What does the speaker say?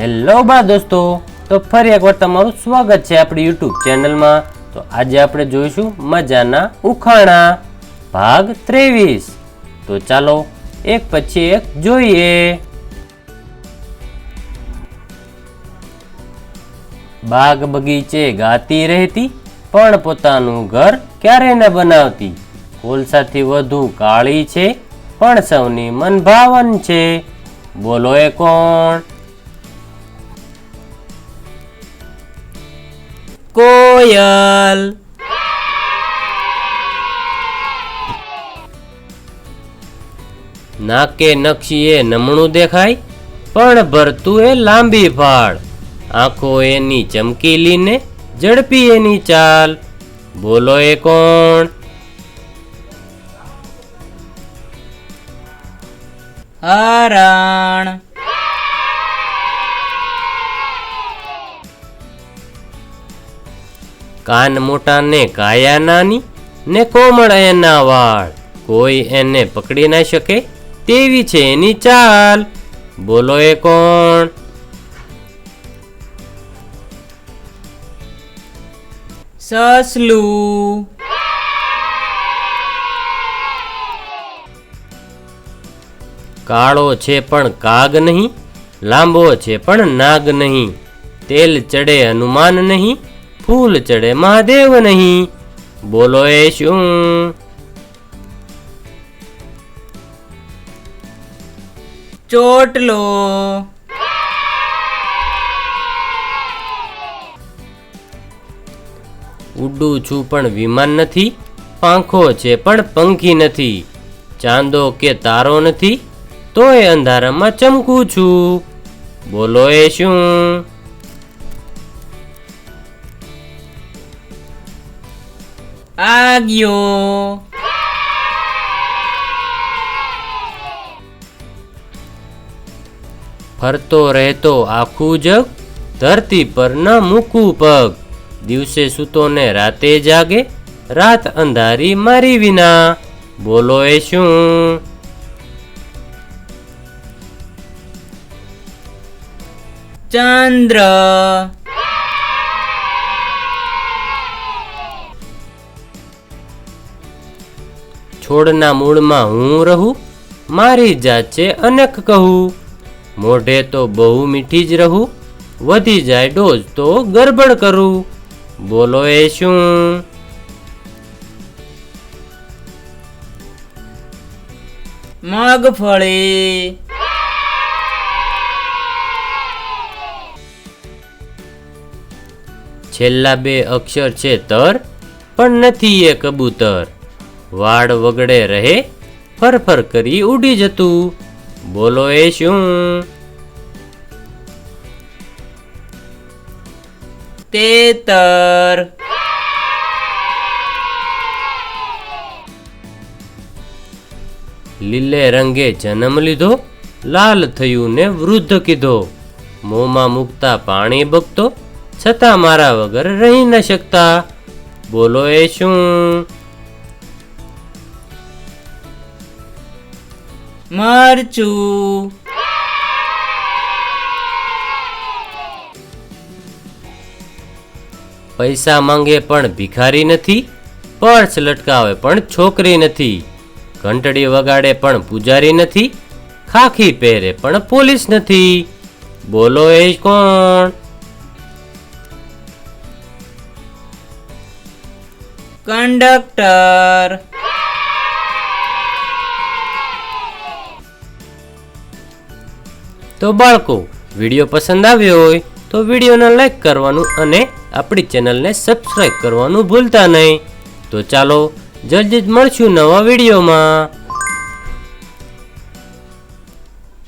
Hello બા દોસ્તો, તો ફરી એકવાર તમારું સ્વાગત છે આપણી યુટ્યુબ ચેનલમાં. તો આજે આપણે જોઈશું મજાના ઉખાણા, ભાગ ત્રેવીસ. તો ચાલો, એક પછી એક જોઈએ. બાગ બગીચે ગાતી રહેતી, પણ પોતાનું ઘર ક્યારે ન બનાવતી? કોલસાથી વધુ કાળી છે, પણ સૌની મનભાવન છે. બોલો એ કોણ? કોયલ. નાકે નકશીએ નમણું દેખાય, પણ ભરતું એ લાંબી ફાળ. આંખો એની ચમકીલી ને ઝડપી એની ચાલ. બોલો એ કોણ? હરણ. કાન મોટા ને કાયા નાની ને કોમળ એના વાળ. કોઈ એને પકડી ના શકે તેવી છે એની ચાલ. બોલો એ કોણ? સસલું. કાળો છે પણ કાગ નહીં, લાંબો છે પણ નાગ નહીં. તેલ ચડે હનુમાન નહીં ફૂલ ચડે મહાદેવ નહીં. બોલો એ શું? ચોટલો ઉડું છું પણ વિમાન નથી, પાંખો છે પણ પંખી નથી, ચાંદો કે તારો નથી, તોય અંધારામાં ચમકું છું. બોલો એ શું? આગિયો ફરતો રહેતો આખું જગ, ધરતી પર ન મૂકું પગ. દિવસે સૂતો ને રાતે જાગે, રાત અંધારી મારી વિના. બોલો એ શું? ચંદ્ર. છોડના મૂળમાં હું રહું? મારી જાત છે અનેક કહું. મોઢે તો બહુ મીઠી જ રહું. વધી જાય ડોઝ તો ગરબડ કરું. બોલો એ શું? મગફળી છેલ્લા બે અક્ષર છે તર, પણ નથી એ કબૂતર. વાડ વગડે રહે, ફરફર કરી ઉડી જતું. બોલો એ શું? તેતર. લીલે રંગે જન્મ લીધો, લાલ થયું ને વૃદ્ધ કીધો. મોંમાં મૂકતા પાણી બગતો, છતાં મારા વગર રહી ન શકતા. બોલો એ શું? મરચું. પૈસા માંગે પણ ભિખારી નથી પર્સ લટકાવે પણ છોકરી નથી ઘંટડી વગાડે પણ પૂજારી નથી ખાખી પહેરે પણ પોલીસ નથી. બોલો એ કોણ? કંડક્ટર. તો બાળકો, વીડિયો પસંદ આવ્યો હોય તો વિડીયોને લાઈક કરવાનું અને આપણી ચેનલને સબસ્ક્રાઈબ કરવાનું ભૂલતા નહીં. તો ચાલો, જલ્દી જ મળશું નવા વિડીયોમાં.